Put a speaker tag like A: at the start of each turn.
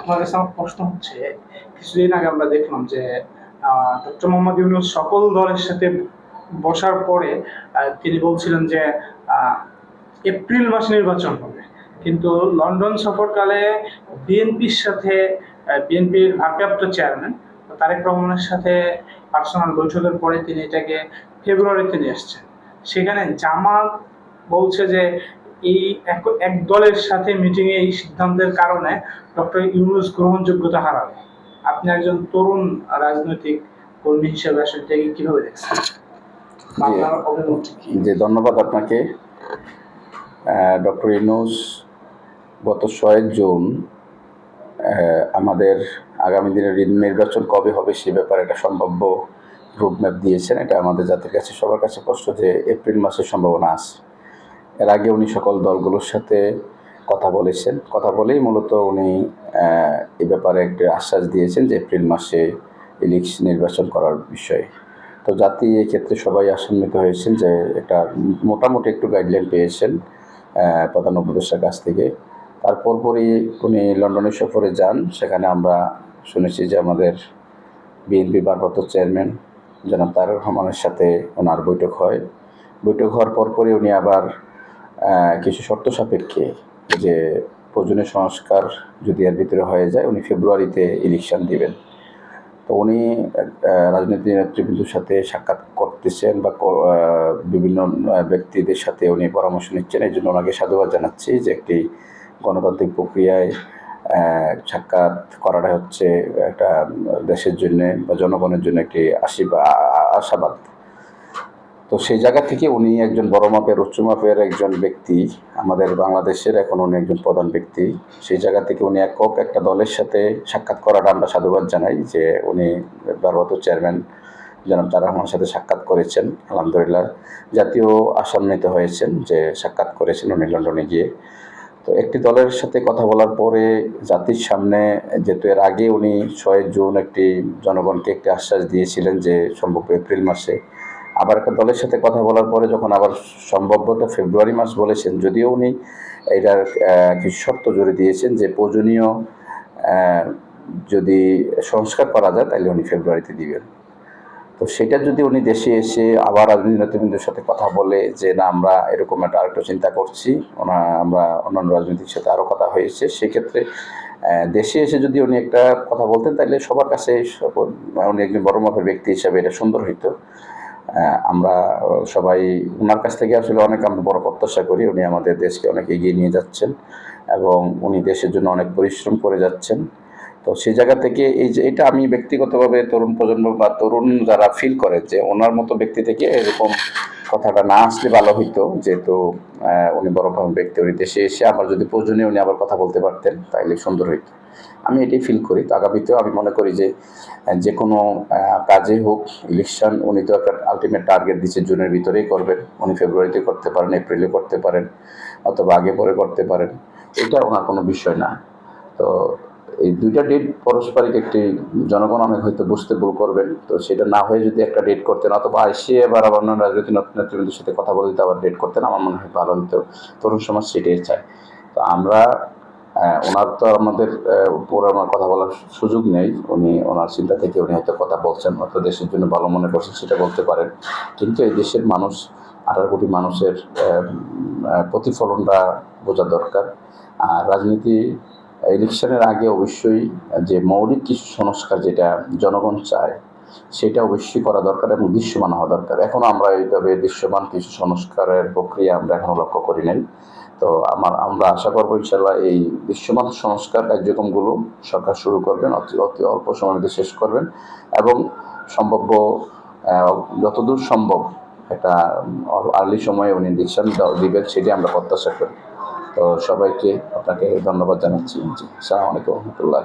A: আপনার কাছে আমার প্রশ্ন হচ্ছে, কিছুদিন আগে আমরা দেখলাম যে ডক্টর মোহাম্মদ ইউনুস সকল দলের সাথে বসার পরে তিনি বলছিলেন যে এপ্রিল মাসে নির্বাচন হবে। কিন্তু লন্ডন সফরকালে বিএনপির সাথে বিএনপির ভারপ্রাপ্ত চেয়ারম্যান তারেক রহমানের সাথে পার্সোনাল বৈঠকের পরে তিনি এটাকে ফেব্রুয়ারিতে নিয়ে আসছেন। সেখানে জামাত বলছে যে এই এক দলের সাথে মিটিংয়ে এই সিদ্ধান্তের কারণে ডক্টর ইউনুস গ্রহণযোগ্যতা হারাবে আপনি একজন তরুণ রাজনৈতিক কর্মী হিসেবে আসলে এটাকে কীভাবে দেখছেন?
B: যে ধন্যবাদ আপনাকে। ডক্টর ইনুস গত ছয় জুন আমাদের আগামী দিনের নির্বাচন কবে হবে সে ব্যাপারে একটা সম্ভাব্য রোডম্যাপ দিয়েছেন। এটা আমাদের জাতির কাছে সবার কাছে স্পষ্ট যে এপ্রিল মাসের সম্ভাবনা আছে। এর আগে উনি সকল দলগুলোর সাথে কথা বলেছেন। কথা বলেই মূলত উনি এ ব্যাপারে একটি আশ্বাস দিয়েছেন যে এপ্রিল মাসে ইলেকশন নির্বাচন করার বিষয়ে। তো জাতি এক্ষেত্রে সবাই আশান্বিত হয়েছেন যে এটা মোটামুটি একটু গাইডলাইন পেয়েছেন প্রধান উপদেষ্টার কাছ থেকে। তারপর পরই উনি লন্ডনে সফরে যান, সেখানে আমরা শুনেছি যে আমাদের বিএনপি ভারপ্রাপ্ত চেয়ারম্যান জনাব তারেক রহমানের সাথে ওনার বৈঠক হয়। বৈঠক হওয়ার পরপরই উনি আবার কিছু শর্ত সাপেক্ষে যে প্রয়োজনীয় সংস্কার যদি এর ভিতরে হয়ে যায়, উনি ফেব্রুয়ারিতে ইলেকশন দিবেন। তো উনি রাজনীতি নেতৃবৃন্দের সাথে সাক্ষাৎ করতেছেন বা বিভিন্ন ব্যক্তিদের সাথে উনি পরামর্শ নিচ্ছেন। এই জন্য ওনাকে সাধুবাদ জানাচ্ছি যে একটি গণতান্ত্রিক প্রক্রিয়ায় সাক্ষাৎ করাটা হচ্ছে একটা দেশের জন্য বা জনগণের জন্য একটি আশীর্বাদ আশাবাদ। তো সেই জায়গা থেকে উনি একজন বড় মাপের, উচ্চ মাপের একজন ব্যক্তি, আমাদের বাংলাদেশের এখন উনি একজন প্রধান ব্যক্তি। সেই জায়গা থেকে উনি একক একটা দলের সাথে সাক্ষাৎ করাটা আমরা সাধুবাদ জানাই যে উনি ভারপ্রাপ্ত চেয়ারম্যান জনাব তার রহমানের সাথে সাক্ষাৎ করেছেন, আলহামদুলিল্লাহ। জাতীয় আসান্বিত হয়েছেন যে সাক্ষাৎ করেছেন উনি লন্ডনে গিয়ে। তো একটি দলের সাথে কথা বলার পরে জাতির সামনে যেহেতু এর আগে উনি ছয় জুন একটি জনগণকে একটি আশ্বাস দিয়েছিলেন যে সম্ভব এপ্রিল মাসে আবার একটা দলের সাথে কথা বলার পরে যখন আবার সম্ভবত ফেব্রুয়ারি মাস বলেছেন, যদিও উনি এটার কিছু শর্ত জুড়ে দিয়েছেন যে প্রয়োজনীয় যদি সংস্কার করা যায় তাহলে উনি ফেব্রুয়ারিতে দিবেন। তো সেটা যদি উনি দেশে এসে আবার রাজনীতি নেতৃবৃন্দের সাথে কথা বলে যে না, আমরা এরকম একটা আরেকটা চিন্তা করছি, ওনা, আমরা অন্যান্য রাজনীতির সাথে আরও কথা হয়েছে, সেক্ষেত্রে দেশে এসে যদি উনি একটা কথা বলতেন তাহলে সবার কাছে উনি একজন বড় মাপের ব্যক্তি হিসাবে এটা সুন্দর হইতো। আমরা সবাই ওনার কাছ থেকে আসলে অনেক আমরা বড় প্রত্যাশা করি। উনি আমাদের দেশকে অনেক এগিয়ে নিয়ে যাচ্ছেন এবং উনি দেশের জন্য অনেক পরিশ্রম করে যাচ্ছেন। তো সেই জায়গা থেকে এই যে, এটা আমি ব্যক্তিগতভাবে তরুণ প্রজন্ম বা তরুণ যারা ফিল করে যে, ওনার মতো ব্যক্তি থেকে এরকম কথাটা না আসলে ভালো হইতো। যেহেতু উনি বড় ব্যক্তি, উনি দেশে এসে আবার যদি প্রয়োজনে উনি আবার কথা বলতে পারতেন তাহলে সুন্দর হইতো। আমি এটাই ফিল করি। তো আগামীতেও আমি মনে করি যে যে কোনো কাজে হোক ইলেকশন উনি তো একটা আলটিমেট টার্গেট দিচ্ছে, জুনের ভিতরেই করবেন। উনি ফেব্রুয়ারিতে করতে পারেন এপ্রিলে করতে পারেন, অথবা আগে পরে করতে পারেন। এটা ওনার কোনো বিষয় না। তো এই দুইটা ডেট পারস্পরিক একটি জনগণ অনেক হয়তো বুঝতে ভুল করবেন। তো সেটা না হয়ে যদি একটা ডেট করতেন, অথবা এসে এবার আবার অন্য রাজনৈতিক নেতৃবৃন্দের সাথে কথা বলে আবার ডেট করতেন, আমার মনে হয় ভালো হতো। তরুণ সমাজ সেটাই চায়। তো আমরা ওনার তো আমাদের উপর আমার কথা বলার সুযোগ নেই। উনি, ওনার চিন্তা থেকে উনি হয়তো কথা বলছেন, হয়তো দেশের জন্য ভালো মনে করছেন, সেটা বলতে পারেন। কিন্তু এই দেশের মানুষ, আঠারো কোটি মানুষের প্রতিফলনটা বোঝা দরকার। আর রাজনীতি ইলেকশনের আগে অবশ্যই যে মৌলিক কিছু সংস্কার যেটা জনগণ চায়, সেটা অবশ্যই করা দরকার এবং দৃশ্যমান হওয়া দরকার। এখনও আমরা এইভাবে দৃশ্যমান কিছু সংস্কারের প্রক্রিয়া আমরা এখনও লক্ষ্য করি নাই। তো আমার, আমরা আশা করব ইনশাল্লাহ এই দৃশ্যমান সংস্কার কার্যক্রমগুলো সরকার শুরু করবেন, অতি অতি অল্প সময়ের মধ্যে শেষ করবেন এবং সম্ভাব্য যতদূর সম্ভব একটা আর্লি সময়ে উনি ডিসিশন দিবেন সেটি আমরা প্রত্যাশা করি। তো সবাইকে আপনাকে ধন্যবাদ জানাচ্ছি। সালাম আলাইকুম রহমতুল্লাহ